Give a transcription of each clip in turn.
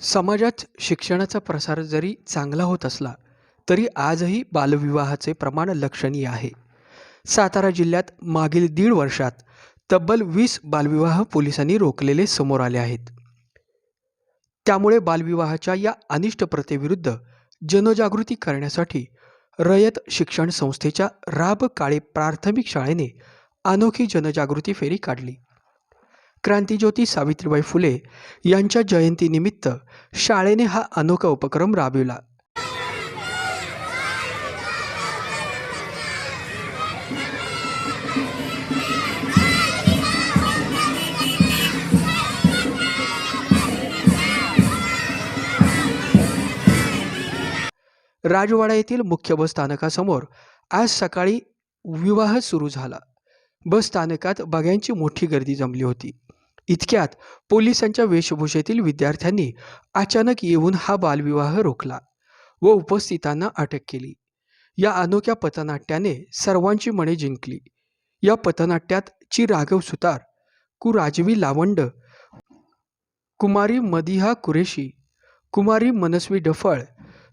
समाजात शिक्षणाचा प्रसार जरी चांगला होत असला तरी आजही बालविवाहाचे प्रमाण लक्षणीय आहे. सातारा जिल्ह्यात मागील दीड वर्षात तब्बल वीस बालविवाह पोलिसांनी रोखलेले समोर आले आहेत. त्यामुळे बालविवाहाच्या या अनिष्ट प्रथेविरुद्ध जनजागृती करण्यासाठी रयत शिक्षण संस्थेच्या राब काळे प्राथमिक शाळेने अनोखी जनजागृती फेरी काढली. क्रांतीज्योती सावित्रीबाई फुले यांच्या जयंतीनिमित्त शाळेने हा अनोखा उपक्रम राबविला. राजवाडा येथील मुख्य बस स्थानकासमोर आज सकाळी विवाह सुरू झाला. बस स्थानकात बघ्यांची मोठी गर्दी जमली होती. इतक्यात पोलिसांच्या वेशभूषेतील विद्यार्थ्यांनी अचानक येऊन हा बालविवाह रोखला व उपस्थितांना अटक केली. या अनोख्या पथनाट्याने सर्वांची मने जिंकली. या पथनाट्यात ची राघव सुतार कुराजवी लावंड कुमारी मदिहा कुरेशी कुमारी मनस्वी डफळ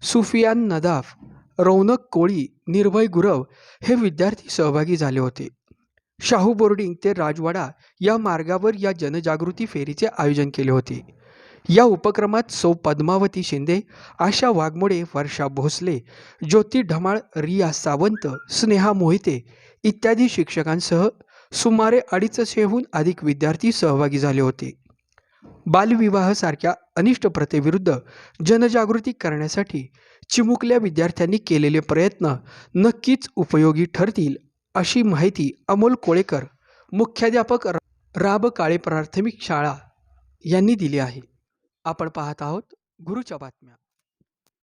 सुफियान नदाफ रौनक कोळी निर्भय गुरव हे विद्यार्थी सहभागी झाले होते. शाहू बोर्डिंग ते राजवाडा या मार्गावर या जनजागृती फेरीचे आयोजन केले होते. या उपक्रमात सौ पद्मावती शिंदे आशा वाघमोडे वर्षा भोसले ज्योती ढमाळ रिया सावंत स्नेहा मोहिते इत्यादी शिक्षकांसह सुमारे अडीचशेहून अधिक विद्यार्थी सहभागी झाले होते. बालविवाहासारख्या अनिष्ट प्रथेविरुद्ध जनजागृती करण्यासाठी चिमुकल्या विद्यार्थ्यांनी केलेले प्रयत्न नक्कीच उपयोगी ठरतील अशी माहिती अमोल कोळेकर मुख्याध्यापक राब काळे प्राथमिक शाळा यांनी दिली आहे. आपण पाहत आहोत गुरुच्या बातम्या.